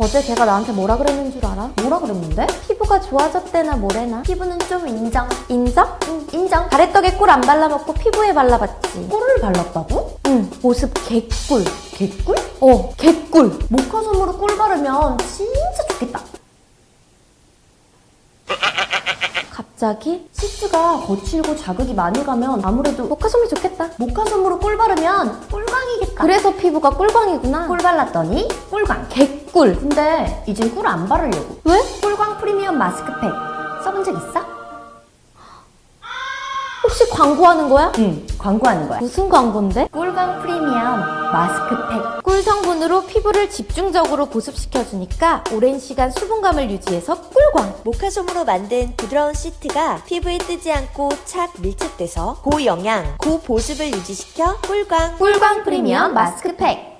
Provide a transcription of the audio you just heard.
어제 걔가 나한테 뭐라 그랬는 줄 알아? 뭐라 그랬는데? 피부가 좋아졌대나 뭐래나 피부는 좀 인정. 인정? 응, 인정. 가래떡에 꿀 안 발라먹고 피부에 발라봤지 꿀을 발랐다고? 응 모습 개꿀 개꿀? 어 개꿀 모카솜으로 꿀 바르면 진짜 좋겠다. 갑자기? 시트가 거칠고 자극이 많이 가면 아무래도 모카솜이 좋겠다 모카솜으로 꿀 바르면 꿀광이겠다. 그래서 피부가 꿀광이구나 꿀 발랐더니 꿀광. 개꿀 근데 이젠 꿀 안 바르려고. 왜? 꿀광 프리미엄 마스크팩 써본 적 있어? 혹시 광고하는 거야? 응, 광고하는 거야. 무슨 광고인데? 꿀광 프리미엄 마스크팩. 꿀 성분으로 피부를 집중적으로 보습시켜주니까 오랜 시간 수분감을 유지해서 꿀광 모카솜으로 만든 부드러운 시트가 피부에 뜨지 않고 착 밀착돼서 고영양, 고보습을 유지시켜 꿀광 꿀광 프리미엄 마스크팩